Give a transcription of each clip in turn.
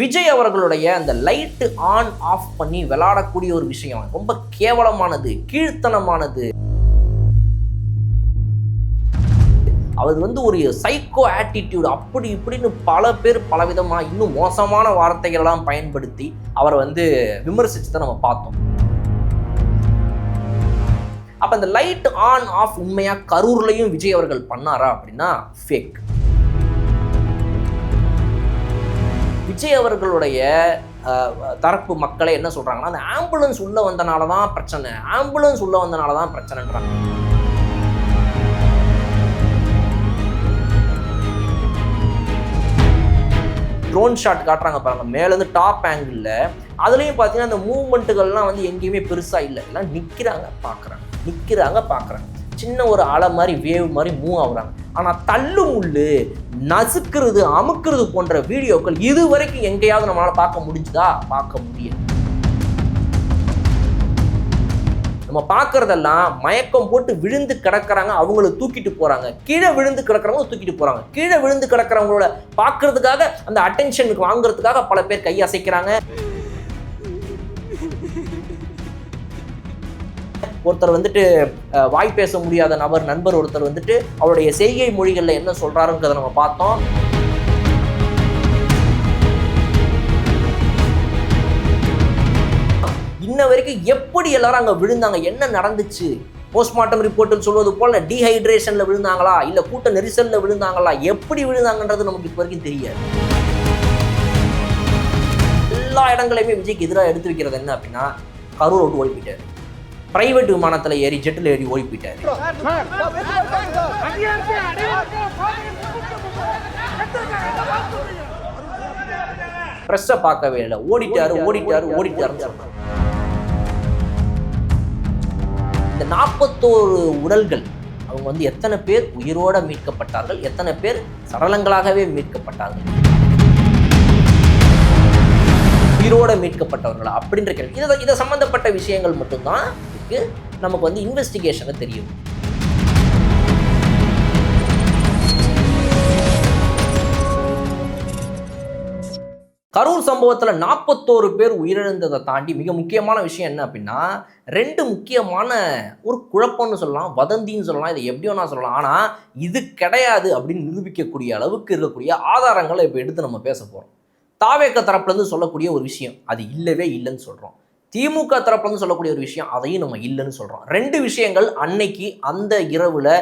விஜய் அவர்களுடைய அந்த light on off பண்ணி விளாடக்கூடிய ஒரு விஷயம். ரொம்ப கேவலமானது கீழ்த்தனமானது. அவர் வந்து ஒரு சைக்கோ ஆட்டிடியூட் அப்படி இப்படின்னு பல பேர் பலவிதமாக இன்னும் மோசமான வார்த்தைகளெல்லாம் பயன்படுத்தி அவரை வந்து விமர்சித்து தான் நம்ம பார்த்தோம். அப்போ அந்த லைட் ஆன் ஆஃப் உண்மையாக கரூர்லையும் விஜய் அவர்கள் பண்ணாரா அப்படின்னா ஃபேக் விஜய் அவர்களுடைய தரப்பு மக்களை என்ன சொல்கிறாங்கன்னா அந்த ஆம்புலன்ஸ் உள்ளே வந்தனால தான் பிரச்சனை. ஆம்புலன்ஸ் உள்ளே வந்தனால தான் பிரச்சனைன்றாங்க. ட்ரோன் ஷாட் காட்டுறாங்க பாருங்க. மேலேருந்து டாப் ஆங்கிளில் அதுலேயும் பார்த்தீங்கன்னா அந்த மூவ்மெண்ட்டுகள்லாம் வந்து எங்கேயுமே பெருசாக இல்லை. எல்லாம் நிற்கிறாங்க பார்க்குறாங்க நிற்கிறாங்க பார்க்குறாங்க சின்ன ஒரு அலை மாதிரி வேவ் மாதிரி மூவ் ஆகுறாங்க. ஆனால் தள்ளு முள்ளு நசுக்கிறது அமுக்கிறது போன்ற வீடியோக்கள் இது வரைக்கும் எங்கேயாவது நம்மளால் பார்க்க முடிஞ்சுதா? பார்க்க முடியும் நம்ம பார்க்குறதெல்லாம் மயக்கம் போட்டு விழுந்து கிடக்கிறாங்க அவங்கள தூக்கிட்டு போகிறாங்க கீழே விழுந்து கிடக்கிறவங்க தூக்கிட்டு போகிறாங்க கீழே விழுந்து கிடக்கிறவங்களோட பார்க்கறதுக்காக அந்த அட்டென்ஷனுக்கு வாங்குறதுக்காக பல பேர் கை ஒருத்தர் வந்துட்டு வாய் பேச முடியாத நபர் நண்பர் ஒருத்தர் வந்துட்டு அவருடைய செய்கை மொழிகளில் என்ன சொல்கிறாருங்கிறத நம்ம பார்த்தோம். இன்ன வரைக்கும் எப்படி எல்லாரும் அங்கே விழுந்தாங்க என்ன நடந்துச்சு? போஸ்ட்மார்ட்டம் ரிப்போர்ட்டில் சொல்வது போல டீஹைட்ரேஷனில் விழுந்தாங்களா? இல்லை கூட்ட நெரிசலில் விழுந்தாங்களா? எப்படி விழுந்தாங்கன்றது நமக்கு இப்போ வரைக்கும் தெரியாது. எல்லா இடங்களையுமே விஜய்க்கு எதிராக எடுத்து வைக்கிறது என்ன அப்படின்னா கரூர் விட்டு ஓடி பிரைவேட் விமானத்துல ஏறி ஜெட்டில் ஏறி ஓடி போயிட்டார் ப்ரெஸ்ஸை பார்க்கவே இல்லை. ஓடிட்டாரு ஓடிட்டாரு ஓடிட்டாருன்னு சொன்னாங்க இந்த நாற்பத்தோரு உடல்கள் அவங்க வந்து எத்தனை பேர் உயிரோட மீட்கப்பட்டார்கள் எத்தனை பேர் சடலங்களாகவே மீட்கப்பட்டார்கள் உயிரோட மீட்கப்பட்டவர்களா அப்படின்ற கேள்வி. இதை இதை சம்பந்தப்பட்ட விஷயங்கள் மட்டும்தான் அளவுக்கு நமக்கு வந்து இன்வெஸ்டிகேஷனை தெரியும். கரூர் சம்பவத்தில் நாற்பத்தோரு பேர் உயிரிழந்ததை தாண்டி மிக முக்கியமான விஷயம் என்ன அப்படின்னா ரெண்டு முக்கியமான ஒரு குழப்பம்னு சொல்லலாம் வதந்தின்னு சொல்லலாம் இதை எப்படி வேணா சொல்லலாம். ஆனால் இது கிடையாது அப்படின்னு நிரூபிக்கக்கூடிய அளவுக்கு இருக்கக்கூடிய ஆதாரங்களை இப்போ எடுத்து நம்ம பேச போகிறோம் தாவேக்க தரப்புலேருந்து சொல்லக்கூடிய ஒரு விஷயம் அது இல்லவே இல்லைன்னு சொல்கிறோம் திமுக தரப்புலேருந்து சொல்லக்கூடிய ஒரு விஷயம் அதையும் நம்ம இல்லைன்னு சொல்கிறோம் ரெண்டு விஷயங்கள் அன்னைக்கு அந்த இரவில்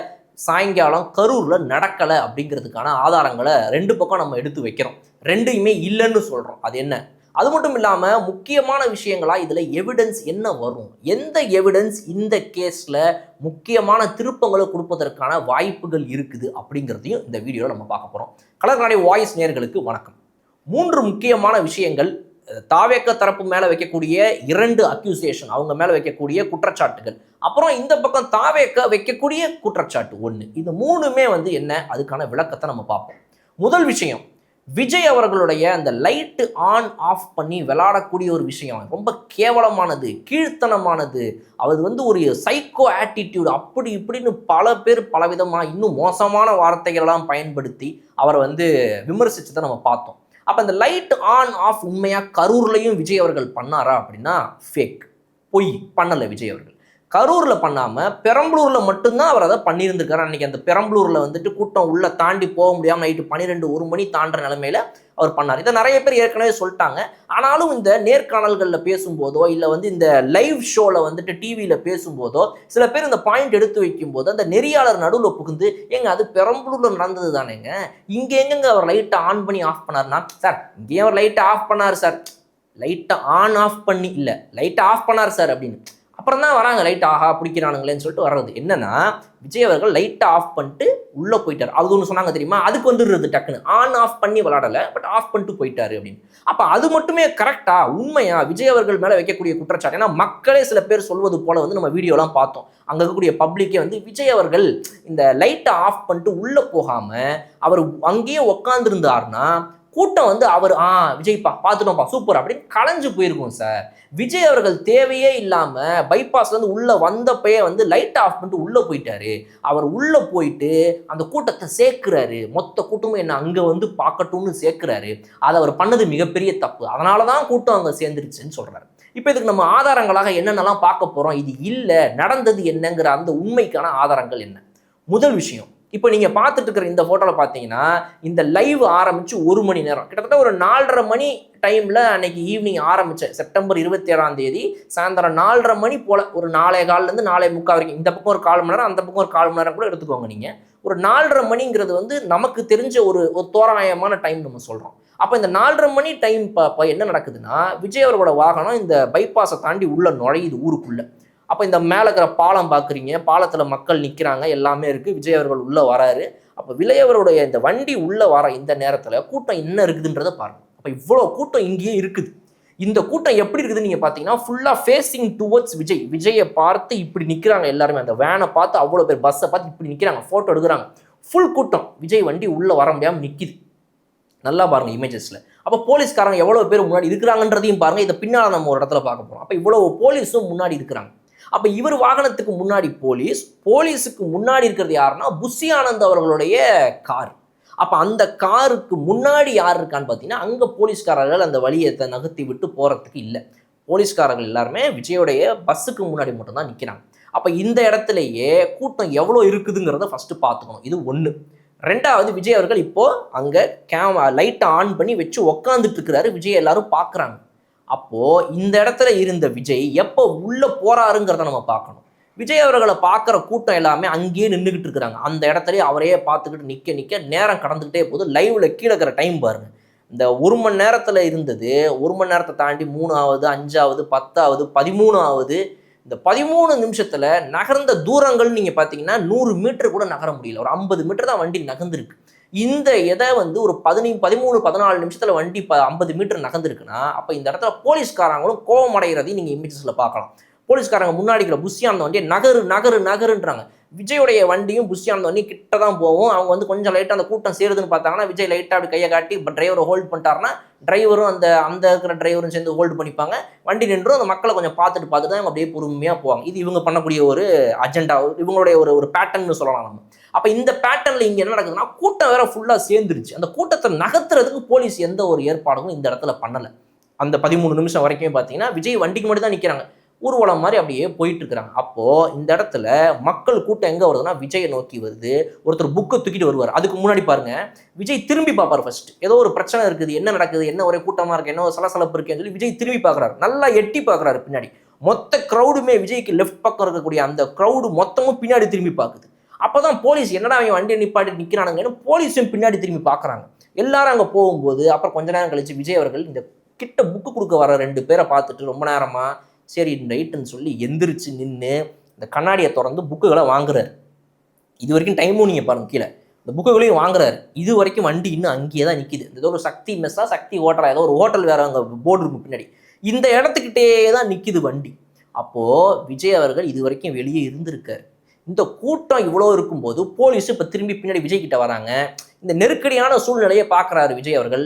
சாயங்காலம் கரூரில் நடக்கலை அப்படிங்கிறதுக்கான ஆதாரங்களை ரெண்டு பக்கம் நம்ம எடுத்து வைக்கிறோம். ரெண்டையுமே இல்லைன்னு சொல்கிறோம் அது என்ன? அது மட்டும் இல்லாமல் முக்கியமான விஷயங்களாக இதில் எவிடன்ஸ் என்ன வரும்? எந்த எவிடன்ஸ் இந்த கேஸில் முக்கியமான திருப்பங்களை கொடுப்பதற்கான வாய்ப்புகள் இருக்குது அப்படிங்கிறதையும் இந்த வீடியோவில் நம்ம பார்க்க போகிறோம் கலர்காடி வாய்ஸ் நேர்களுக்கு வணக்கம். மூன்று முக்கியமான விஷயங்கள் தாவேக்க தரப்பு மேலே வைக்கக்கூடிய இரண்டு அக்யூசியேஷன் அவங்க மேலே வைக்கக்கூடிய குற்றச்சாட்டுகள். அப்புறம் இந்த பக்கம் தாவேக்க வைக்கக்கூடிய குற்றச்சாட்டு ஒன்று இது மூணுமே வந்து என்ன? அதுக்கான விளக்கத்தை நம்ம பார்ப்போம். முதல் விஷயம் விஜய் அவர்களுடைய அந்த லைட்டு ஆன் ஆஃப் பண்ணி விளாடக்கூடிய ஒரு விஷயம். ரொம்ப கேவலமானது கீழ்த்தனமானது. அது வந்து ஒரு சைக்கோ ஆட்டிடியூட் அப்படி இப்படின்னு பல பேர் பலவிதமாக இன்னும் மோசமான வார்த்தைகளெல்லாம் பயன்படுத்தி அவரை வந்து விமர்சிச்சதை நம்ம பார்த்தோம். அப்போ அந்த லைட் ஆன் ஆஃப் உண்மையாக கரூர்லையும் விஜய் அவர்கள் பண்ணாரா அப்படின்னா ஃபேக் பொய் பண்ணலை விஜய் அவர்கள். கரூரில் பண்ணாமல் பெரம்பலூரில் மட்டும்தான் அவர் அதை பண்ணியிருந்திருக்காரு. அன்றைக்கி அந்த பெரம்பலூரில் வந்துட்டு கூட்டம் உள்ளே தாண்டி போக முடியாமல் நைட்டு பன்னிரெண்டு ஒரு மணி தாண்டுற நிலமையில அவர் பண்ணார். இதை நிறைய பேர் ஏற்கனவே சொல்லிட்டாங்க. ஆனாலும் இந்த நேர்காணல்களில் பேசும்போதோ இல்லை வந்து இந்த லைவ் ஷோவில் வந்துட்டு டிவியில் பேசும்போதோ சில பேர் இந்த பாயிண்ட் எடுத்து வைக்கும்போது அந்த நெறியாளர் நடுவில் புகுந்து ஏங்க அது பெரம்பலூரில் நடந்தது தானேங்க இங்கே எங்கெங்க அவர் லைட்டை ஆன் பண்ணி ஆஃப் பண்ணார்னா சார் இங்கேயும் அவர் லைட்டை ஆஃப் பண்ணார் சார். லைட்டை ஆன் ஆஃப் பண்ணி இல்லை லைட்டை ஆஃப் பண்ணார் சார் அப்படின்னு. அப்புறம் தான் வராங்க லைட் ஆஹா பிடிக்கிறானுங்களேன்னு சொல்லிட்டு வர்றது. என்னன்னா விஜய் அவர்கள் லைட்டை ஆஃப் பண்ணிட்டு உள்ளே போயிட்டார். அது ஒன்று சொன்னாங்க தெரியுமா? அதுக்கு வந்துடுறது டக்குன்னு. ஆன் ஆஃப் பண்ணி விளாடலை பட் ஆஃப் பண்ணிட்டு போயிட்டாரு அப்படின்னு. அப்போ அது மட்டுமே கரெக்டா உண்மையா விஜய் அவர்கள் மேலே வைக்கக்கூடிய குற்றச்சாட்டு? ஏன்னா மக்களே சில பேர் சொல்வது போல வந்து நம்ம வீடியோலாம் பார்த்தோம். அங்கே இருக்கக்கூடிய பப்ளிக்கே வந்து விஜய் அவர்கள் இந்த லைட்டை ஆஃப் பண்ணிட்டு உள்ளே போகாமல் அவர் அங்கேயே உக்காந்துருந்தார்னா கூட்டம் வந்து அவர் ஆ விஜய்ப்பா பார்த்துட்டோம்ப்பா சூப்பர் அப்படின்னு கலைஞ்சு போயிருக்கும் சார். விஜய் அவர்கள் தேவையே இல்லாமல் பைபாஸ்லேருந்து இருந்து வந்தப்பயே வந்து லைட் ஆஃப் பண்ணிட்டு உள்ளே போயிட்டாரு. அவர் உள்ளே போயிட்டு அந்த கூட்டத்தை சேர்க்குறாரு. மொத்த கூட்டமும் என்ன அங்கே வந்து பார்க்கட்டும்னு சேர்க்குறாரு. அதை அவர் பண்ணது மிகப்பெரிய தப்பு. அதனால தான் கூட்டம் அங்கே சேர்ந்துருச்சுன்னு சொல்கிறாரு இப்போ இதுக்கு நம்ம ஆதாரங்களாக என்னென்னலாம் பார்க்க போகிறோம் இது இல்லை நடந்தது என்னங்கிற அந்த உண்மைக்கான ஆதாரங்கள் என்ன? முதல் விஷயம் இப்போ நீங்க பார்த்துட்டு இருக்கிற இந்த போட்டோவில் பார்த்தீங்கன்னா இந்த லைவ் ஆரம்பிச்சு ஒரு மணி நேரம். கிட்டத்தட்ட ஒரு நாலரை மணி டைம்ல அன்னைக்கு ஈவினிங் ஆரம்பிச்ச செப்டம்பர் இருபத்தி ஏழாம் தேதி சாயந்தரம் நாலரை மணி போல ஒரு நாலே கால்ல இருந்து நாலே முக்கால் வரைக்கும். இந்த பக்கம் ஒரு கால் மணி நேரம் அந்த பக்கம் ஒரு கால் மணி நேரம் கூட எடுத்துக்கோங்க நீங்க. ஒரு நாலரை மணிங்கிறது வந்து நமக்கு தெரிஞ்ச ஒரு ஒரு தோராயமான டைம் நம்ம சொல்றோம். அப்போ இந்த நாலரை மணி டைம் இப்போ என்ன நடக்குதுன்னா விஜய் அவர்களோட வாகனம் இந்த பைபாஸை தாண்டி உள்ள நுழையுது ஊருக்குள்ள. அப்போ இந்த மேலே இருக்கிற பாலம் பார்க்குறீங்க பாலத்தில் மக்கள் நிற்கிறாங்க எல்லாமே இருக்குது விஜய் அவர்கள் உள்ளே வராரு. அப்போ விலையவருடைய இந்த வண்டி உள்ளே வர இந்த நேரத்தில் கூட்டம் என்ன இருக்குதுன்றதை பாருங்க. அப்போ இவ்வளோ கூட்டம் இங்கேயே இருக்குது. இந்த கூட்டம் எப்படி இருக்குதுன்னு நீங்கள் பார்த்தீங்கன்னா ஃபுல்லாக ஃபேஸிங் டுவர்ட்ஸ் விஜய். விஜயை பார்த்து இப்படி நிற்கிறாங்க எல்லாருமே. அந்த வேனை பார்த்து அவ்வளோ பேர் பஸ்ஸை பார்த்து இப்படி நிற்கிறாங்க ஃபோட்டோ எடுக்கிறாங்க. ஃபுல் கூட்டம். விஜய் வண்டி உள்ளே வர முடியாமல் நிற்கிது நல்லா பாருங்க இமேஜஸ்ல அப்போ போலீஸ்காரங்க எவ்வளோ பேர் முன்னாடி இருக்கிறாங்கன்றதையும் பாருங்க. இதை பின்னால் நம்ம ஒரு இடத்துல பார்க்க போறோம். அப்போ இவ்வளவு போலீஸும் முன்னாடி இருக்கிறாங்க. அப்போ இவர் வாகனத்துக்கு முன்னாடி போலீஸ் போலீஸுக்கு முன்னாடி இருக்கிறது யாருன்னா புஷி ஆனந்த் அவர்களுடைய கார். அப்போ அந்த காருக்கு முன்னாடி யார் இருக்கான்னு பார்த்தீங்கன்னா அங்கே போலீஸ்காரர்கள் அந்த வழியை நகர்த்தி விட்டு போகிறதுக்கு இல்லை. போலீஸ்காரர்கள் எல்லாருமே விஜயோடைய பஸ்ஸுக்கு முன்னாடி மட்டும்தான் நிற்கிறாங்க அப்போ இந்த இடத்துலையே கூட்டம் எவ்வளோ இருக்குதுங்கிறத ஃபஸ்ட்டு பார்த்துக்கணும். இது ஒன்று ரெண்டாவது விஜய் அவர்கள் இப்போது அங்கே கேமரா லைட்டை ஆன் பண்ணி வச்சு உக்காந்துட்டு இருக்கிறாரு. விஜய் எல்லாரும் பார்க்குறாங்க அப்போ இந்த இடத்துல இருந்த விஜய் எப்போ உள்ள போறாருங்கிறத நம்ம பார்க்கணும். விஜய் அவர்களை பார்க்குற கூட்டம் எல்லாமே அங்கேயே நின்றுக்கிட்டு இருக்கிறாங்க. அந்த இடத்துலயே அவரையே பார்த்துக்கிட்டு நிற்க நிற்க நேரம் கடந்துக்கிட்டே போகுது. லைவ்ல கீழே இருக்கிற டைம் பாருங்க. இந்த ஒரு மணி நேரத்தில் இருந்தது ஒரு மணி நேரத்தை தாண்டி மூணாவது அஞ்சாவது பத்தாவது பதிமூணாவது இந்த பதிமூணு நிமிஷத்தில் நகர்ந்த தூரங்கள் நீங்கள் பார்த்தீங்கன்னா நூறு மீட்டர் கூட நகர முடியல. ஒரு ஐம்பது மீட்டர் தான் வண்டி நகர்ந்துருக்கு. இந்த இதை வந்து ஒரு பதினை பதிமூணு பதினாலு நிமிஷத்தில் வண்டி ப ஐம்பது மீட்டர் நகர்ந்துருக்குன்னா அப்போ இந்த இடத்துல போலீஸ்காரங்களும் கோபம் அடைகிறதையும் நீங்கள் இமேஜஸில் பார்க்கலாம். போலீஸ்காரங்க முன்னாடி இருக்கிற புஷியானந்த வண்டியை நகரு நகரு நகருன்றாங்க. விஜயுடைய வண்டியும் புஷியானந்த வண்டியும் கிட்ட தான் போகும். அவங்க வந்து கொஞ்சம் லைட்டாக அந்த கூட்டம் சேருதுன்னு பார்த்தாங்கன்னா விஜய் லைட்டாக அப்படி கையை காட்டி டிரைவரை ஹோல்ட் பண்ணிட்டாருன்னா டிரைவரும் அந்த அந்த இருக்கிற டிரைவரும் சேர்ந்து ஹோல்டு பண்ணிப்பாங்க. வண்டி நின்றும் அந்த மக்களை கொஞ்சம் பார்த்துட்டு பார்த்துட்டு தான் அப்படியே பொறுமையாக போவாங்க. இது இவங்க பண்ணக்கூடிய ஒரு அஜெண்டா இவங்களுடைய ஒரு ஒரு பேட்டர்ன்னு சொல்லலாம் நம்ம. அப்போ இந்த பேட்டர்னில் இங்கே என்ன நடக்குதுன்னா கூட்டம் வேற ஃபுல்லாக சேர்ந்துருச்சு. அந்த கூட்டத்தை நகர்த்துறதுக்கு போலீஸ் எந்த ஒரு ஏற்பாடும் இந்த இடத்துல பண்ணலை. அந்த பதிமூணு நிமிஷம் வரைக்கும் பார்த்தீங்கன்னா விஜய் வண்டிக்கு மட்டும் தான் நிற்கிறாங்க ஊர்வலம் மாதிரி அப்படியே போயிட்டு இருக்கிறாங்க அப்போ இந்த இடத்துல மக்கள் கூட்டம் எங்க வருதுன்னா விஜயை நோக்கி வருது. ஒருத்தர் புக்கை தூக்கிட்டு வருவார். அதுக்கு முன்னாடி பாருங்க விஜய் திரும்பி பார்ப்பார் ஃபர்ஸ்ட் ஏதோ ஒரு பிரச்சனை இருக்குது என்ன நடக்குது என்ன ஒரே கூட்டமா இருக்கு என்ன ஒரு சலசலப்பு இருக்குன்னு சொல்லி விஜய் திரும்பி பார்க்கறாரு. நல்லா எட்டி பார்க்கறாரு பின்னாடி. மொத்த க்ரௌடுமே விஜய்க்கு லெஃப்ட் பக்கம் இருக்கக்கூடிய அந்த க்ரௌடு மொத்தமும் பின்னாடி திரும்பி பார்க்குது. அப்பதான் போலீஸ் என்னடா அவன் வண்டியை நிப்பாட்டி நிற்கிறானுங்கன்னு போலீஸும் பின்னாடி திரும்பி பார்க்கறாங்க. எல்லாரும் அங்கே போகும்போது அப்புறம் கொஞ்ச நேரம் கழிச்சு விஜய் அவர்கள் இந்த கிட்ட புக்கு கொடுக்க வர ரெண்டு பேரை பார்த்துட்டு ரொம்ப நேரமாக சரி ரைட்டுன்னு சொல்லி எந்திரிச்சு நின்று இந்த கண்ணாடியை திறந்து புக்குகளை வாங்குறாரு. இது வரைக்கும் டைமும் நீங்கள் பாருங்க கீழே. இந்த புக்குகளையும் வாங்குறாரு. இது வரைக்கும் வண்டி இன்னும் அங்கேயே தான் நிற்கிது ஏதோ ஒரு சக்தி மெஸ்ஸா சக்தி ஹோட்டலா ஏதோ ஒரு ஹோட்டல் வேற அங்கே போர்டு இருக்கும் பின்னாடி. இந்த இடத்துக்கிட்டே தான் நிற்கிது வண்டி. அப்போது விஜய் அவர்கள் இது வரைக்கும் வெளியே இருந்திருக்காரு. இந்த கூட்டம் இவ்வளோ இருக்கும்போது போலீஸ் இப்போ திரும்பி பின்னாடி விஜய் கிட்ட வராங்க. இந்த நெருக்கடியான சூழ்நிலையை பார்க்குறாரு விஜய் அவர்கள்.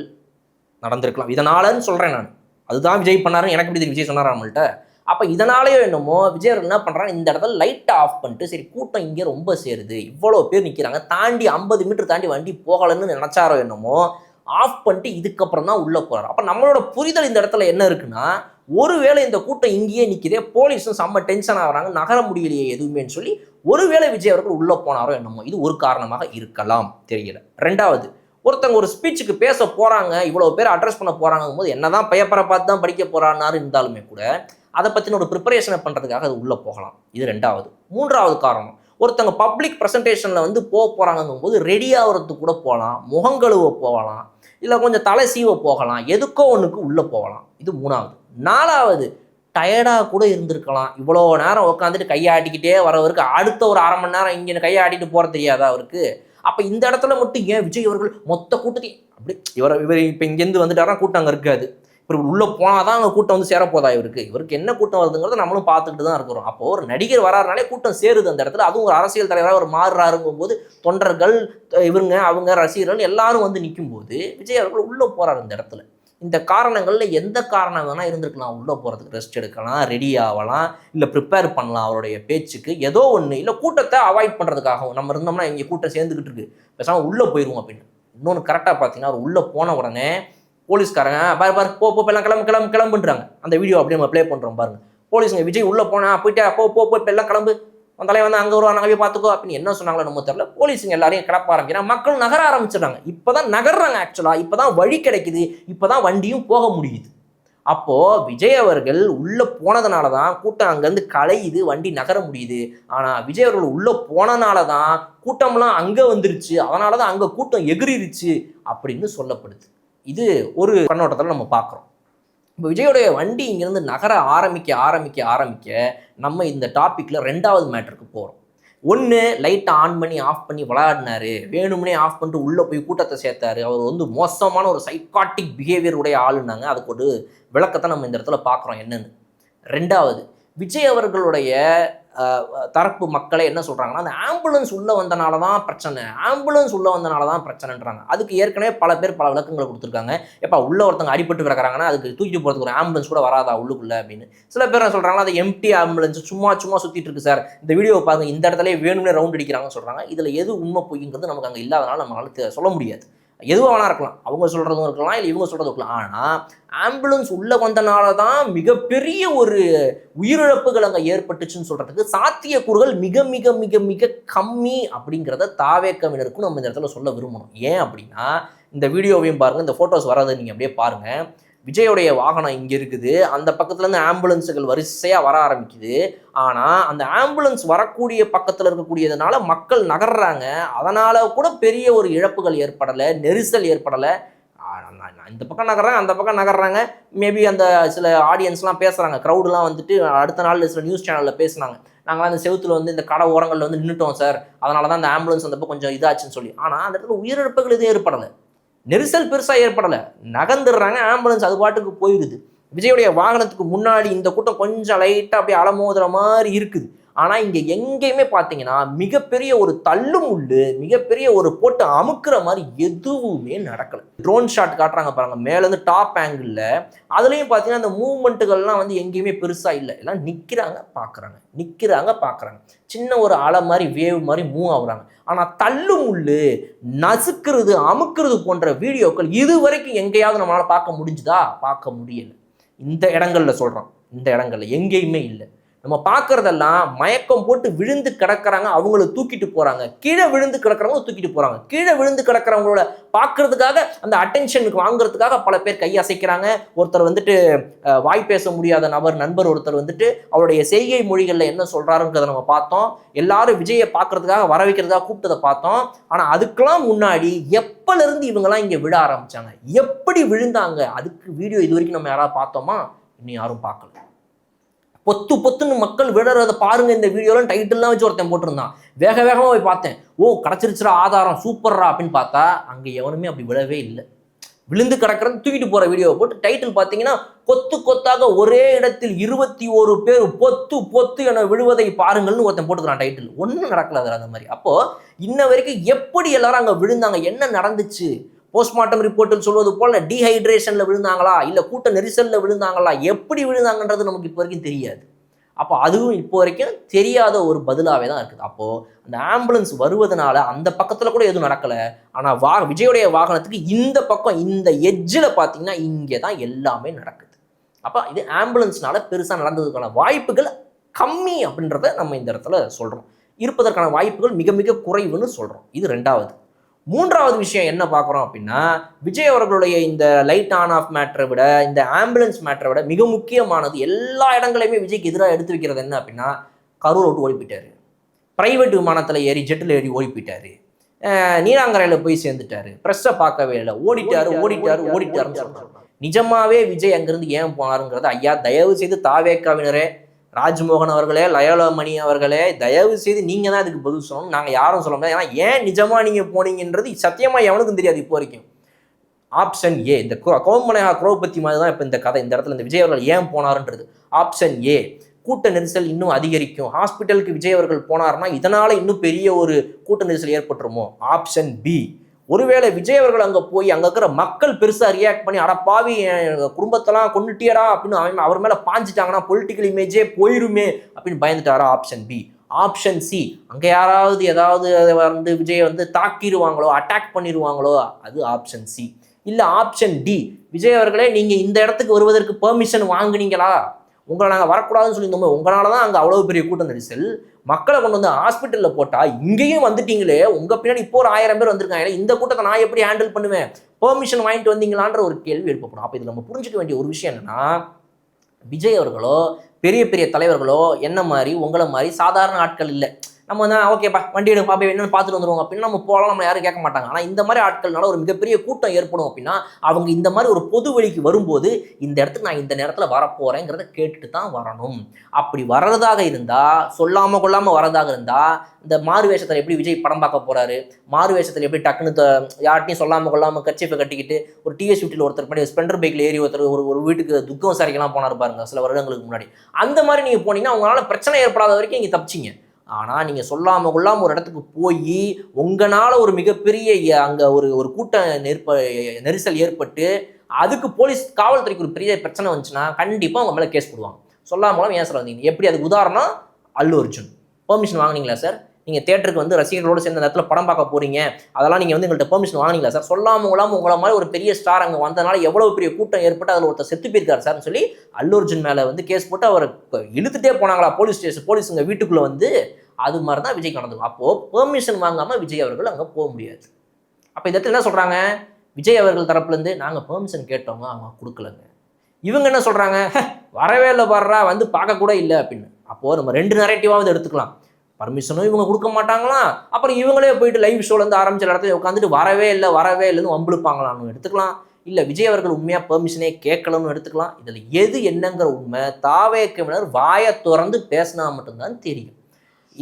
நடந்திருக்கலாம். இதனாலன்னு சொல்கிறேன் நான். அதுதான் விஜய் பண்ணாருன்னு எனக்கு எப்படி விஜய் சொன்னாரா நம்மள்ட்ட? அப்போ இதனாலேயோ என்னமோ விஜய் என்ன பண்ணுறாங்க இந்த இடத்துல லைட்டை ஆஃப் பண்ணிட்டு சரி கூட்டம் இங்கே ரொம்ப சேருது. இவ்வளோ பேர் நிற்கிறாங்க தாண்டி ஐம்பது மீட்டர் தாண்டி வண்டி போகலன்னு நினச்சாரோ என்னமோ ஆஃப் பண்ணிட்டு இதுக்கப்புறம் தான் உள்ளே போகிறார் அப்போ நம்மளோட புரிதல் இந்த இடத்துல என்ன இருக்குன்னா ஒருவேளை இந்த கூட்டம் இங்கேயே நிற்கிதே போலீஸும் செம்ம டென்ஷன் ஆகுறாங்க நகர முடியலையே எதுவுமேன்னு சொல்லி ஒருவேளை விஜய் அவர்கள் உள்ளே போனாரோ என்னமோ இது ஒரு காரணமாக இருக்கலாம். தெரியல. ரெண்டாவது ஒருத்தங்க ஒரு ஸ்பீச்சுக்கு பேச போகிறாங்க இவ்வளோ பேர் அட்ரஸ் பண்ண போகிறாங்கும் போது என்னதான் பேப்பரை பார்த்து தான் படிக்க போகிறான்னாரு இருந்தாலுமே கூட அதை பற்றின ஒரு ப்ரிப்பரேஷனை பண்ணுறதுக்காக அது உள்ளே போகலாம். இது ரெண்டாவது. மூன்றாவது காரணம் ஒருத்தங்க பப்ளிக் ப்ரெசன்டேஷனில் வந்து போக போகிறாங்கங்கும் போது ரெடியாகிறதுக்கு கூட போகலாம் முகங்கழுவ போகலாம் இல்லை கொஞ்சம் தலை சீவ போகலாம் எதுக்கோ ஒன்றுக்கு உள்ளே போகலாம். இது மூணாவது. நாலாவது டயர்டாக கூட இருந்திருக்கலாம். இவ்வளோ நேரம் உட்காந்துட்டு கையாட்டிக்கிட்டே வரவருக்கு அடுத்த ஒரு அரை மணி நேரம் இங்கே கையாட்டிட்டு போகிற தெரியாதா அவருக்கு? அப்போ இந்த இடத்துல மட்டும் ஏன் விஜய் அவர்கள் மொத்த கூட்டத்தையும் அப்படி இவர் இவர் இப்போ இங்கேருந்து வந்துட்டாரா கூட்டம் அங்கே இருக்காது. இப்போ உள்ளே போனால் தான் அங்கே கூட்டம் வந்து சேரப்போதா இவருக்கு? இவருக்கு என்ன கூட்டம் வருதுங்கிறத நம்மளும் பார்த்துக்கிட்டு தான் இருக்கிறோம். அப்போது ஒரு நடிகர் வராருனாலே கூட்டம் சேருது அந்த இடத்துல. அதுவும் ஒரு அரசியல் தலைவராக ஒரு மாறுறாருங்கும் போது தொண்டர்கள் இவங்க அவங்க ரசிகர்கள் எல்லாரும் வந்து நிற்கும் போது விஜய் அவர்கள் உள்ளே போகிறார் இந்த இடத்துல. இந்த காரணங்களில் எந்த காரணம் வேணால் இருந்திருக்கலாம். உள்ளே போகிறதுக்கு ரெஸ்ட் எடுக்கலாம் ரெடி ஆகலாம் இல்லை ப்ரிப்பேர் பண்ணலாம் அவருடைய பேச்சுக்கு. ஏதோ ஒன்று இல்லை கூட்டத்தை அவாய்ட் பண்ணுறதுக்காகவும் நம்ம இருந்தோம்னா இங்கே கூட்டம் சேர்ந்துக்கிட்டு இருக்கு. பேசாமல் உள்ளே போயிடுவோம் அப்படின்னு. இன்னொன்று கரெக்டாக பார்த்தீங்கன்னா அவர் உள்ளே போன உடனே போலீஸ்காரங்க பாரு பாரு போ போ எல்லாம் கிளம்பு கிளம்பு கிளம்புன்றாங்க. அந்த வீடியோ அப்படியே நம்ம ப்ளே பண்ணுறோம் பாருங்க. போலீஸுங்க விஜய் உள்ளே போனா போயிட்டே போ போ போ எல்லாம் கிளம்பு. வந்தாலே வந்து அங்கே வருவாங்க போய் பார்த்துக்கோ. அப்படின்னு என்ன சொன்னாங்களோ நம்ம தெரியல. போலீஸுங்க எல்லாரையும் கிளப்ப ஆரம்பிக்கிறாங்க. மக்கள் நகர ஆரம்பிச்சிடுறாங்க. இப்போ தான் நகர்றாங்க ஆக்சுவலாக இப்போ தான் வழி கிடைக்குது. இப்போ தான் வண்டியும் போக முடியுது. அப்போது விஜய் அவர்கள் உள்ளே போனதுனால தான் கூட்டம் அங்கேருந்து கலையுது வண்டி நகர முடியுது. ஆனால் விஜய் அவர்கள் உள்ளே போனனால தான் கூட்டம்லாம் அங்கே வந்துருச்சு. அதனால தான் அங்கே கூட்டம் எகிரிருச்சு அப்படின்னு சொல்லப்படுது. இது ஒரு கண்ணோட்டத்தில் நம்ம பார்க்குறோம் இப்போ விஜயோடைய வண்டி இங்கேருந்து நகர ஆரம்பிக்க ஆரம்பிக்க ஆரம்பிக்க நம்ம இந்த டாப்பிக்கில் ரெண்டாவது மேட்டருக்கு போகிறோம் ஒன்று லைட்டை ஆன் பண்ணி ஆஃப் பண்ணி விளையாடினாரு. வேணும்னே ஆஃப் பண்ணிட்டு உள்ளே போய் கூட்டத்தை சேர்த்தாரு. அவர் வந்து மோசமான ஒரு சைக்காட்டிக் பிஹேவியர் உடைய ஆளுனாங்க அதுக்கு ஒரு விளக்கத்தை நம்ம இந்த இடத்துல பார்க்குறோம் என்னன்னு. ரெண்டாவது விஜய் அவர்களுடைய தரப்பு மக்களை என்ன சொல்கிறாங்கன்னா அந்த ஆம்புலன்ஸ் உள்ளே வந்தனால தான் பிரச்சனை ஆம்புலன்ஸ் உள்ளே வந்தனால தான் பிரச்சனைன்றாங்க. அதுக்கு ஏற்கனவே பல பேர் பல விளக்கங்களை கொடுத்துருக்காங்க. எப்போ உள்ள ஒருத்தவங்க அடிபட்டு கிடக்கிறாங்கன்னா அதுக்கு தூக்கிட்டு போகிறதுக்கு ஒரு ஆம்புலன்ஸ் கூட வராதா உள்ளுக்குள்ளே அப்படின்னு. சில பேர் என்ன சொல்கிறாங்கன்னா அது எம்டி ஆம்புலன்ஸ் சும்மா சும்மா சுற்றிட்டு இருக்கு சார். இந்த வீடியோ பாருங்க இந்த இடத்துல வேணும்னே ரவுண்ட் அடிக்கிறாங்கன்னு சொல்கிறாங்க இதில் எது உண்மை பொய்ங்கிறது நமக்கு அங்கே இல்லாதனால நம்மளால சொல்ல முடியாது. எதுவாக வேணா இருக்கலாம். அவங்க சொல்கிறதும் இருக்கலாம் இல்லை இவங்க சொல்கிறதும் இருக்கலாம். ஆனால் ஆம்புலன்ஸ் உள்ளே வந்தனால தான் மிகப்பெரிய ஒரு உயிரிழப்புகள் அங்கே ஏற்பட்டுச்சுன்னு சொல்கிறதுக்கு சாத்தியக்கூறுகள் மிக மிக மிக மிக கம்மி அப்படிங்கிறத தாவேக்கவினருக்கும் நம்ம இந்த இடத்துல சொல்ல விரும்பணும். ஏன் அப்படின்னா இந்த வீடியோவையும் பாருங்கள் இந்த ஃபோட்டோஸ் வராதை நீங்கள் அப்படியே பாருங்கள் விஜயோடைய வாகனம் இங்கே இருக்குது. அந்த பக்கத்துலேருந்து ஆம்புலன்ஸுகள் வரிசையாக வர ஆரம்பிக்குது. ஆனால் அந்த ஆம்புலன்ஸ் வரக்கூடிய பக்கத்தில் இருக்கக்கூடியதுனால மக்கள் நகர்றாங்க. அதனால் கூட பெரிய ஒரு இழப்புகள் ஏற்படலை நெரிசல் ஏற்படலை. இந்த பக்கம் நகர்றாங்க அந்த பக்கம் நகர்றாங்க. மேபி அந்த சில ஆடியன்ஸ்லாம் பேசுகிறாங்க க்ரௌடெலாம் வந்துட்டு அடுத்த நாள் சில நியூஸ் சேனலில் பேசுனாங்க. நாங்களாம் அந்த செவுத்துல வந்து இந்த கடை ஓரங்களில் வந்து நின்றுட்டோம் சார் அதனால தான் அந்த ஆம்புலன்ஸ் வந்தப்போ கொஞ்சம் இதாச்சுன்னு சொல்லி. ஆனால் அந்த இடத்துல உயிரிழப்புகள் எதுவும் ஏற்படலை. நெரிசல் பெருசாக ஏற்படலை. நகர்ந்துடுறாங்க ஆம்புலன்ஸ் அது பாட்டுக்கு போயிடுது. விஜயுடைய வாகனத்துக்கு முன்னாடி இந்த கூட்டம் கொஞ்சம் லைட்டாக அப்படியே அலமோதுற மாதிரி இருக்குது. ஆனால் இங்கே எங்கேயுமே பார்த்தீங்கன்னா மிகப்பெரிய ஒரு தள்ளுமுள்ளு மிகப்பெரிய ஒரு போட்டு அமுக்குற மாதிரி எதுவுமே நடக்கலை. ட்ரோன் ஷாட் காட்டுறாங்க பாருங்க மேலேருந்து டாப் ஆங்கிளில் அதுலேயும் பார்த்தீங்கன்னா அந்த மூவ்மெண்ட்டுகள்லாம் வந்து எங்கேயுமே பெருசாக இல்லை. எல்லாம் நிற்கிறாங்க பார்க்குறாங்க நிற்கிறாங்க பார்க்குறாங்க சின்ன ஒரு அலை மாதிரி வேவ் மாதிரி மூவ் ஆகுறாங்க. ஆனால் தள்ளுமுள்ளு நசுக்கிறது அமுக்குறது போன்ற வீடியோக்கள் இது வரைக்கும் எங்கேயாவது நம்மளால் பார்க்க முடிஞ்சுதா? பார்க்க முடியல. இந்த இடங்களில் சொல்கிறோம் இந்த இடங்களில் எங்கேயுமே இல்லை. நம்ம பார்க்கறதெல்லாம் மயக்கம் போட்டு விழுந்து கிடக்கிறாங்க அவங்கள தூக்கிட்டு போறாங்க. கீழே விழுந்து கிடக்குறவங்க தூக்கிட்டு போறாங்க. கீழே விழுந்து கிடக்கிறவங்களோட பார்க்கறதுக்காக அந்த அட்டென்ஷனுக்கு வாங்குறதுக்காக பல பேர் கை அசைக்கிறாங்க. ஒருத்தர் வந்துட்டு வாய் பேச முடியாத நபர் நண்பர் ஒருத்தர் வந்துட்டு அவருடைய செய்கை மொழிகளில் என்ன சொல்றாருங்கிறத நம்ம பார்த்தோம். எல்லாரும் விஜயை பார்க்கறதுக்காக வர வைக்கிறதுக்காக கூப்பிட்டதை பார்த்தோம். ஆனா அதுக்கெல்லாம் முன்னாடி எப்பல இருந்து இவங்கெல்லாம் இங்க விட ஆரம்பிச்சாங்க? எப்படி விழுந்தாங்க? அதுக்கு வீடியோ இது வரைக்கும் நம்ம யாராவது பார்த்தோமா? இன்னும் யாரும் பார்க்கல. பொத்து பொத்துன்னு மக்கள் விழறத பாருங்க இந்த வீடியோலாம் டைட்டில்லாம் வச்சு ஒருத்தன் போட்டிருந்தான். வேக வேகமாக போய் பார்த்தேன். ஓ கிடச்சிருச்சுரா ஆதாரம் சூப்பர்ரா அப்படின்னு பார்த்தா அங்கே எவனுமே அப்படி விழவே இல்லை. விழுந்து கிடக்கிறது தூக்கிட்டு போகிற வீடியோவை போட்டு டைட்டில் பார்த்தீங்கன்னா கொத்து கொத்தாக ஒரே இடத்தில் இருபத்தி ஒரு பேர் பொத்து பொத்து என விழுவதை பாருங்கள்னு ஒருத்தன் போட்டுக்கிறான் டைட்டில் ஒன்றும் நடக்கல அதில் அந்த மாதிரி. அப்போ இன்ன வரைக்கும் எப்படி எல்லாரும் அங்கே விழுந்தாங்க? என்ன நடந்துச்சு? போஸ்ட்மார்ட்டம் ரிப்போர்ட்டுன்னு சொல்வது போல டீஹைட்ரேஷனில் விழுந்தாங்களா? இல்லை கூட்ட நெரிசலில் விழுந்தாங்களா? எப்படி விழுந்தாங்கன்றது நமக்கு இப்போ வரைக்கும் தெரியாது. அப்போ அதுவும் இப்போ வரைக்கும் தெரியாத ஒரு பதிலாகவே தான் இருக்குது. அப்போது அந்த ஆம்புலன்ஸ் வருவதனால அந்த பக்கத்தில் கூட எதுவும் நடக்கலை. ஆனால் வா விஜயுடைய வாகனத்துக்கு இந்த பக்கம் இந்த எஜ்ஜில் பார்த்தீங்கன்னா இங்கே தான் எல்லாமே நடக்குது. அப்போ இது ஆம்புலன்ஸ்னால பெருசாக நடந்ததுக்கான வாய்ப்புகள் கம்மி அப்படின்றத நம்ம இந்த இடத்துல சொல்கிறோம் இருப்பதற்கான வாய்ப்புகள் மிக மிக குறைவுன்னு சொல்கிறோம் இது ரெண்டாவது. மூன்றாவது விஷயம் என்ன பார்க்குறோம் அப்படின்னா விஜய் அவர்களுடைய இந்த லைட் ஆன் ஆஃப் மேட்டரை விட இந்த ஆம்புலன்ஸ் மேட்டரை விட மிக முக்கியமானது எல்லா இடங்களையுமே விஜய்க்கு எதிராக எடுத்து வைக்கிறது என்ன அப்படின்னா கரூர் விட்டு ஓடி போயிட்டாரு. பிரைவேட் விமானத்தில் ஏறி ஜெட்டில் ஏறி ஓடி போயிட்டாரு. நீலாங்கரையில் போய் சேர்ந்துட்டாரு. ப்ரெஸ்ஸை பார்க்கவே இல்லை. ஓடிட்டாரு ஓடிட்டாரு ஓடிட்டாருன்னு சொல்றாங்க. நிஜமாவே விஜய் அங்கிருந்து ஏன் போனாருங்கிறத ஐயா தயவு செய்து தாவேக்காவினரே ராஜ்மோகன் அவர்களே லயோலமணி அவர்களே தயவு செய்து நீங்கள் தான் இதுக்கு பதில் சொல்லணும். நாங்கள் யாரும் சொல்ல முடியாது. ஏன்னா ஏன் நிஜமாக நீங்கள் போனீங்கன்றது சத்தியமாக எவனுக்கும் தெரியாது இப்போ வரைக்கும். ஆப்ஷன் ஏ இந்த கோமலையா குரோபத்தி மாதிரி தான் இப்போ இந்த கதை இந்த இடத்துல இந்த விஜய் அவர்கள் ஏன் போனாருன்றது. ஆப்ஷன் ஏ கூட்ட நெரிசல் இன்னும் அதிகரிக்கும். ஹாஸ்பிட்டலுக்கு விஜய் அவர்கள் போனார்னா இதனால இன்னும் பெரிய ஒரு கூட்ட நெரிசல் ஏற்பட்டுருமோ? ஆப்ஷன் பி ஒருவேளை விஜய் அவர்கள் அங்கே போய் அங்கே இருக்கிற மக்கள் பெருசாக ரியாக்ட் பண்ணி அடப்பாவி என் குடும்பத்தெல்லாம் கொண்டுட்டியடா அப்படின்னு அவன் அவர் மேலே பாஞ்சிட்டாங்கன்னா பொலிட்டிக்கல் இமேஜே போயிருமே அப்படின்னு பயந்துட்டாரா ஆப்ஷன் பி ஆப்ஷன் சி அங்கே யாராவது ஏதாவது வந்து விஜயை வந்து தாக்கிடுவாங்களோ அட்டாக் பண்ணிடுவாங்களோ அது ஆப்ஷன் சி இல்லை ஆப்ஷன் டி விஜய் அவர்களே நீங்கள் இந்த இடத்துக்கு வருவதற்கு பெர்மிஷன் வாங்குனீங்களா? உங்களை நாங்கள் வரக்கூடாதுன்னு சொல்லியிருந்தோமே உங்களால தான் அங்கே அவ்வளோ பெரிய கூட்டம் நெரிசல் மக்களை கொண்டு வந்து ஹாஸ்பிட்டலில் போட்டால் இங்கேயும் வந்துட்டீங்களே உங்கள் பின்னாடி இப்போ ஒரு ஆயிரம் பேர் வந்திருக்காங்க. இந்த கூட்டத்தை நான் எப்படி ஹேண்டில் பண்ணுவேன்? பெர்மிஷன் வாங்கிட்டு வந்தீங்களான்ற ஒரு கேள்வி எழுப்பப்படும். அப்போ இதில் நம்ம புரிஞ்சுக்க வேண்டிய ஒரு விஷயம் என்னன்னா விஜய் அவர்களோ பெரிய பெரிய தலைவர்களோ என்ன மாதிரி உங்களை மாதிரி சாதாரண ஆட்கள் இல்லை. நம்ம வந்து ஓகேப்பா வண்டி எடுப்பா போய் என்னன்னு பார்த்துட்டு வந்துருவோம். அப்படின்னு நம்ம போகலாம் நம்ம யாரும் கேட்க மாட்டாங்க. ஆனால் இந்த மாதிரி ஆட்கள்னால ஒரு மிகப்பெரிய கூட்டம் ஏற்படும் அப்படின்னா அவங்க இந்த மாதிரி ஒரு பொது வழிக்கு வரும்போது இந்த இடத்துக்கு நான் இந்த நேரத்தில் வரப்போகிறேங்கிறத கேட்டுட்டு தான் வரணும். அப்படி வர்றதாக இருந்தால் சொல்லாமல் கொள்ளாமல் வரதாக இருந்தால் இந்த மாறு வேஷத்தில் எப்படி விஜய் படம் பார்க்க போகிறாரு மாறு வேஷத்தில் எப்படி டக்குன்னு த- சொல்லாமல் கொள்ளாமல் கச்சிப்பை கட்டிக்கிட்டு ஒரு டிஎஸ் வீட்டில் ஒருத்தர் பண்ணி ஸ்பெண்டர் பைக்கில் ஏறி ஒருத்தர் ஒரு ஒரு வீட்டுக்கு துக்கம் விசாரிக்கலாம் போனார் பாருங்க சில வருடங்களுக்கு முன்னாடி. அந்த மாதிரி நீங்கள் போனீங்கன்னா அவங்களால பிரச்சனை ஏற்படாத வரைக்கும் இங்கே தப்பிச்சிங்க. ஆனால் நீங்கள் சொல்லாமல் கொள்ளாமல் ஒரு இடத்துக்கு போய் உங்களால் ஒரு மிகப்பெரிய அங்கே ஒரு ஒரு கூட்ட நெருப்ப நெரிசல் ஏற்பட்டு அதுக்கு போலீஸ் காவல்துறைக்கு ஒரு பெரிய பிரச்சனை வந்துச்சுன்னா கண்டிப்பாக அவங்க மேலே கேஸ் போடுவாங்க. சொல்லாமலாம் ஏன் சார் வந்தீங்க? எப்படி அதுக்கு உதாரணம்? அல்லு அர்ஜுன். பெர்மிஷன் வாங்குனீங்களா சார்? நீங்கள் தேட்டருக்கு வந்து ரசிகர்களோடு சேர்ந்த நேரத்தில் படம் பார்க்க போகிறீங்க அதெல்லாம் நீங்கள் வந்து எங்கள்கிட்ட பெர்மிஷன் வாங்குனீங்களா சார் சொல்லாமல் கொள்ளாமல் உங்களை மாதிரி ஒரு பெரிய ஸ்டார் அங்கே வந்ததுனால எவ்வளோ பெரிய கூட்டம் ஏற்பட்டு அதில் ஒருத்தர் செத்து போயிருக்காரு சார்னு சொல்லி அல்லு அர்ஜுன் மேலே வந்து கேஸ் போட்டு அவர் இழுத்துட்டே போனாங்களா போலீஸ் ஸ்டேஷன் போலீஸுங்க வீட்டுக்குள்ளே வந்து. அது மாதிரி தான் விஜய் நடந்தது அப்போது பெர்மிஷன் வாங்காமல் விஜய் அவர்கள் அங்கே போக முடியாது. அப்போ இந்த இடத்துல என்ன சொல்கிறாங்க விஜய் அவர்கள் தரப்புலேருந்து நாங்கள் பெர்மிஷன் கேட்டோங்க அவங்க கொடுக்கலங்க. இவங்க என்ன சொல்கிறாங்க வரவே இல்லை வர்றா வந்து பார்க்கக்கூட இல்லை அப்படின்னு. அப்போது நம்ம ரெண்டு நரேட்டிவாவது எடுத்துக்கலாம். பர்மிஷனும் இவங்க கொடுக்க மாட்டாங்களாம் அப்புறம் இவங்களே போயிட்டு லைவ் ஷோலேருந்து ஆரம்பிச்ச இடத்துல உட்காந்துட்டு வரவே இல்லை வரவே இல்லைன்னு வம்பிழுப்பாங்களான்னு எடுத்துக்கலாம். இல்லை விஜய் அவர்கள் உண்மையாக பெர்மிஷனே கேட்கலன்னு எடுத்துக்கலாம். இதில் எது என்னங்கிற உண்மை தாவேக்கமினர் வாயை திறந்து பேசினா மட்டும்தான் தெரியும்.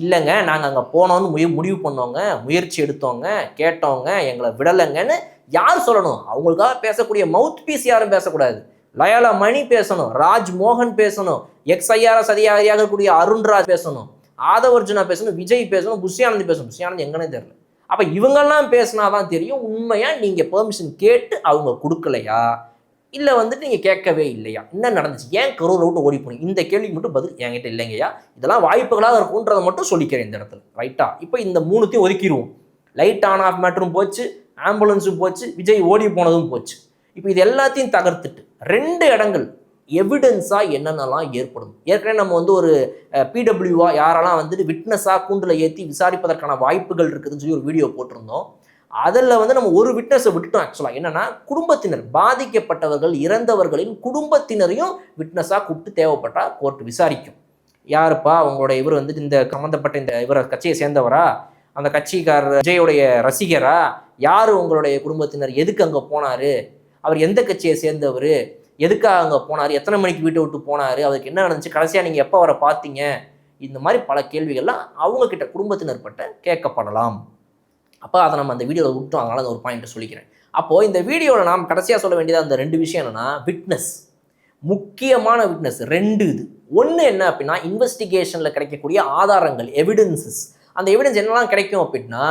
இல்லைங்க நாங்கள் அங்கே போனோன்னு முய முடிவு பண்ணோங்க முயற்சி எடுத்தோங்க கேட்டோங்க எங்களை விடலைங்கன்னு யார் சொல்லணும்? அவங்களுக்காக பேசக்கூடிய மவுத் பீஸ் யாரும் பேசக்கூடாது. லயாலா மணி பேசணும் ராஜ் மோகன் பேசணும் எக்ஸ் ஐஆர்எஸ் அதிகாரியாக இருக்கக்கூடிய அருண்ராஜ் பேசணும். ஆதவர்ஜுனா பேசணும் விஜய் பேசணும் புஷ்யானந்த் பேசணும். புஷ்யானந்த் எங்கன்னே தெரியல. அப்போ இவங்கெல்லாம் பேசினாதான் தெரியும். உண்மையாக நீங்கள் பெர்மிஷன் கேட்டு அவங்க கொடுக்கலையா? இல்லை வந்துட்டு நீங்கள் கேட்கவே இல்லையா? என்ன நடந்துச்சு? ஏன் கரூர் விட்டு ஓடி போனீங்க? இந்த கேள்விக்கு மட்டும் பதில் என்கிட்ட இல்லைங்கய்யா. இதெல்லாம் வாய்ப்புகளாக இருக்குன்றதை மட்டும் சொல்லிக்கிறேன் இந்த இடத்துல. ரைட்டா இப்போ இந்த மூணுத்தையும் ஒதுக்கிடுவோம் லைட் ஆன் ஆஃப் மேட்டரும் போச்சு. ஆம்புலன்ஸும் போச்சு. விஜய் ஓடி போனதும் போச்சு. இப்போ இது எல்லாத்தையும் தகர்த்துட்டு ரெண்டு இடங்கள் எவிடன்ஸாக என்னென்னலாம் ஏற்படும்? ஏற்கனவே நம்ம வந்து ஒரு பிடபிள்யூவா யாரெல்லாம் வந்துட்டு விட்னஸாக கூண்டில் ஏற்றி விசாரிப்பதற்கான வாய்ப்புகள் இருக்குதுன்னு சொல்லி ஒரு வீடியோ போட்டிருந்தோம். அதில் வந்து நம்ம ஒரு விட்னஸை விட்டுட்டோம் ஆக்சுவலாக என்னென்னா குடும்பத்தினர் பாதிக்கப்பட்டவர்கள் இறந்தவர்களின் குடும்பத்தினரையும் விட்னஸாக கூப்பிட்டு தேவைப்பட்டால் கோர்ட் விசாரிக்கும். யாருப்பா? அவங்களோட இவர் வந்துட்டு இந்த சம்மந்தப்பட்ட இந்த இவர் கட்சியை சேர்ந்தவரா? அந்த கட்சிக்காரர் விஜயோடைய ரசிகரா? யார் உங்களுடைய குடும்பத்தினர்? எதுக்கு அங்கே போனார்? அவர் எந்த கட்சியை சேர்ந்தவர்? எதுக்காக அங்கே போனார்? எத்தனை மணிக்கு வீட்டை விட்டு போனார்? அவருக்கு என்ன நடந்துச்சு? கடைசியாக நீங்கள் எப்போ வர பார்த்தீங்க? இந்த மாதிரி பல கேள்விகள்லாம் அவங்கக்கிட்ட குடும்பத்தினர் பட்ட கேட்கப்படலாம். அப்போ அதை நம்ம அந்த வீடியோவில் விட்டோம் அதனால் அந்த ஒரு பாயிண்ட் சொல்லிக்கிறேன். அப்போது இந்த வீடியோவில் நாம் கடைசியாக சொல்ல வேண்டியதாக அந்த ரெண்டு விஷயம் என்னென்னா விட்னஸ் முக்கியமான விட்னஸ் ரெண்டு இது. ஒன்று என்ன அப்படின்னா இன்வெஸ்டிகேஷனில் கிடைக்கக்கூடிய ஆதாரங்கள் எவிடன்சஸ் அந்த எவிடன்ஸ் என்னெல்லாம் கிடைக்கும் அப்படின்னா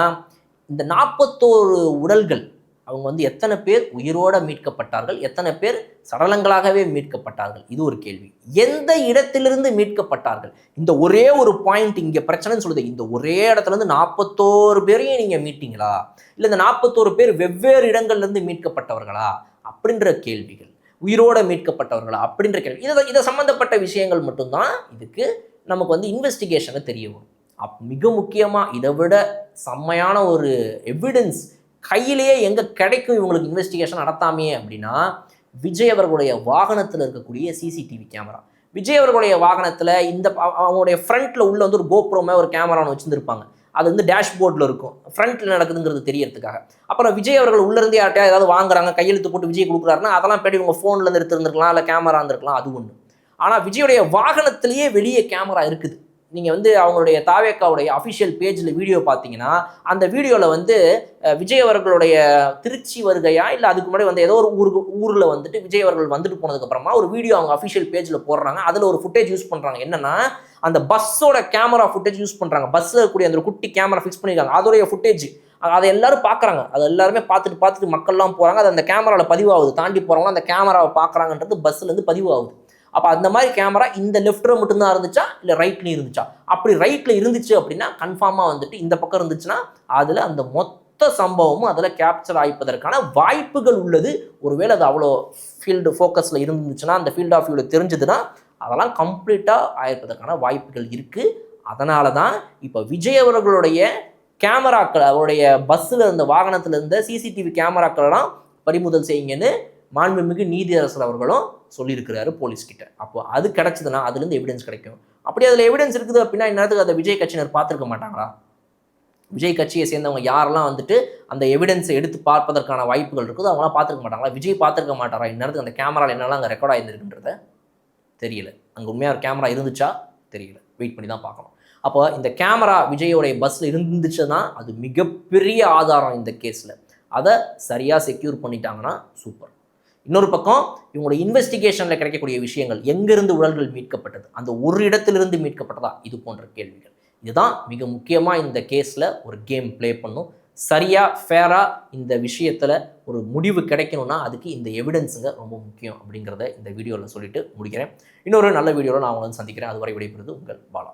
இந்த நாற்பத்தோரு உடல்கள் அவங்க வந்து எத்தனை பேர் உயிரோட மீட்கப்பட்டார்கள்? எத்தனை பேர் சடலங்களாகவே மீட்கப்பட்டார்கள்? இது ஒரு கேள்வி. எந்த இடத்திலிருந்து மீட்கப்பட்டார்கள்? இந்த ஒரே ஒரு பாயிண்ட் இங்கே பிரச்சனைன்னு சொல்லுது. இந்த ஒரே இடத்துல இருந்து நாற்பத்தோரு பேரையும் நீங்கள் மீட்டிங்களா? இல்லை இந்த நாற்பத்தோரு பேர் வெவ்வேறு இடங்கள்லேருந்து மீட்கப்பட்டவர்களா? அப்படின்ற கேள்விகள். உயிரோட மீட்கப்பட்டவர்களா? அப்படின்ற கேள்வி. இதை இதை சம்மந்தப்பட்ட விஷயங்கள் மட்டும்தான் இதுக்கு நமக்கு வந்து இன்வெஸ்டிகேஷனை தெரிய வரும். அப் மிக முக்கியமாக இதை விட செம்மையான ஒரு எவிடன்ஸ் கையிலேயே எங்கே கிடைக்கும் இவங்களுக்கு இன்வெஸ்டிகேஷன் நடத்தாமையே அப்படின்னா விஜய் அவர்களுடைய வாகனத்தில் இருக்கக்கூடிய சிசிடிவி கேமரா விஜய் அவர்களுடைய வாகனத்தில் இந்த அவங்களுடைய ஃப்ரண்ட்டில் உள்ள வந்து ஒரு கோப்ரோமே ஒரு கேமரா ஒன்று வச்சுருந்துருப்பாங்க. அது வந்து டேஷ்போர்டில் இருக்கும். ஃப்ரண்ட்டில் நடக்குதுங்கிறது தெரியறதுக்காக. அப்புறம் விஜய் அவர்கள் உள்ளேருந்து யார்ட்டையா ஏதாவது வாங்குறாங்க கையெழுத்து போட்டு விஜய் கொடுக்குறாருன்னா அதெல்லாம் பேடி உங்கள் ஃபோனில் எடுத்துருந்துருக்கலாம் இல்லை கேமரா இருந்திருக்கலாம் அது ஒன்று ஆனால் விஜயுடைய வாகனத்திலேயே வெளியே கேமரா இருக்குது. நீங்கள் வந்து அவங்களுடைய தாவேக்காவுடைய அஃபிஷியல் பேஜில் வீடியோ பார்த்தீங்கன்னா அந்த வீடியோவில் வந்து விஜய் அவர்களுடைய திருச்சி வருகையா இல்லை அதுக்கு முன்னாடி வந்து ஏதோ ஒரு ஊருக்கு ஊரில் வந்துட்டு விஜய் அவர்கள் வந்துட்டு போனதுக்கப்புறமா ஒரு வீடியோ அவங்க அஃபிஷியல் பேஜில் போடுறாங்க. அதில் ஒரு ஃபுட்டேஜ் யூஸ் பண்ணுறாங்க என்னன்னா அந்த பஸ்ஸோட கேமரா ஃபுட்டேஜ் யூஸ் பண்ணுறாங்க பஸ்ஸில் இருக்கக்கூடிய அந்த ஒரு குட்டி கேமரா ஃபிக்ஸ் பண்ணியிருக்காங்க அதோடைய ஃபுட்டேஜ் அதை எல்லாரும் பார்க்குறாங்க. அதை எல்லாருமே பார்த்துட்டு பார்த்துட்டு மக்கள்லாம் போகிறாங்க அது அந்த கேமராவில் பதிவாகுது. தாண்டி போகிறவங்க அந்த கேமராவை பார்க்குறாங்கன்றது பஸ்ஸுலேருந்து பதிவாகுது. அப்போ அந்த மாதிரி கேமரா இந்த லெஃப்ட்டில் மட்டும்தான் இருந்துச்சா? இல்லை ரைட்லையும் இருந்துச்சா? அப்படி ரைட்டில் இருந்துச்சு அப்படின்னா கன்ஃபார்மாக வந்துட்டு இந்த பக்கம் இருந்துச்சுன்னா அதில் அந்த மொத்த சம்பவமும் அதில் கேப்சர் ஆயிப்பதற்கான வாய்ப்புகள் உள்ளது. ஒருவேளை அது அவ்வளோ ஃபீல்டு ஃபோக்கஸில் இருந்துச்சுன்னா அந்த ஃபீல்ட் ஆஃப் வியூவில் தெரிஞ்சதுன்னா அதெல்லாம் கம்ப்ளீட்டாக ஆயிருப்பதற்கான வாய்ப்புகள் இருக்குது அதனால தான் இப்போ விஜய் அவர்களுடைய கேமராக்கள் அவருடைய பஸ்ஸில் இருந்த வாகனத்தில் இருந்த சிசிடிவி கேமராக்களெல்லாம் பறிமுதல் செய்யுங்கன்னு மாண்புமிகு நீதியரசர் அவர்களும் சொல்லியிருக்கிறாரு போலீஸ்கிட்ட. அப்போ அது கிடச்சதுன்னா அதுலேருந்து எவிடன்ஸ் கிடைக்கும். அப்படி அதில் எவிடன்ஸ் இருக்குது அப்படின்னா இந்நேரத்துக்கு அதை விஜய் கட்சியினர் பார்த்துருக்க மாட்டாங்களா? விஜய் கட்சியை சேர்ந்தவங்க யாரெல்லாம் வந்துட்டு அந்த எவிடன்ஸை எடுத்து பார்ப்பதற்கான வாய்ப்புகள் இருக்குதோ அவங்களாம் பார்த்துருக்க மாட்டாங்களா? விஜய் பார்த்துருக்க மாட்டாரா? இந்நேரத்துக்கு அந்த கேமராவில் என்னெல்லாம் அங்கே ரெக்கார்ட் ஆயிருந்துருக்குன்றத தெரியல. அங்கே உண்மையாக ஒரு கேமரா இருந்துச்சா? தெரியல. வெயிட் பண்ணி தான் பார்க்கணும். அப்போ இந்த கேமரா விஜயோடைய பஸ்ஸில் இருந்துச்சுன்னா அது மிகப்பெரிய ஆதாரம் இந்த கேஸில் அதை சரியாக செக்யூர் பண்ணிட்டாங்கன்னா சூப்பர் இன்னொரு பக்கம் இவங்களோட இன்வெஸ்டிகேஷனில் கிடைக்கக்கூடிய விஷயங்கள் எங்கிருந்து உடல்கள் மீட்கப்பட்டது? அந்த ஒரு இடத்திலிருந்து மீட்கப்பட்டதா? இது போன்ற கேள்விகள். இதுதான் மிக முக்கியமாக இந்த கேஸில் ஒரு கேம் ப்ளே பண்ணும். சரியாக ஃபேராக இந்த விஷயத்தில் ஒரு முடிவு கிடைக்கணும்னா அதுக்கு இந்த எவிடன்ஸுங்க ரொம்ப முக்கியம் அப்படிங்கிறத இந்த வீடியோவில் சொல்லிட்டு முடிக்கிறேன். இன்னொரு நல்ல வீடியோவில் நான் உங்களை சந்திக்கிறேன். அதுவரை விடைபெறுது உங்கள் பாலா.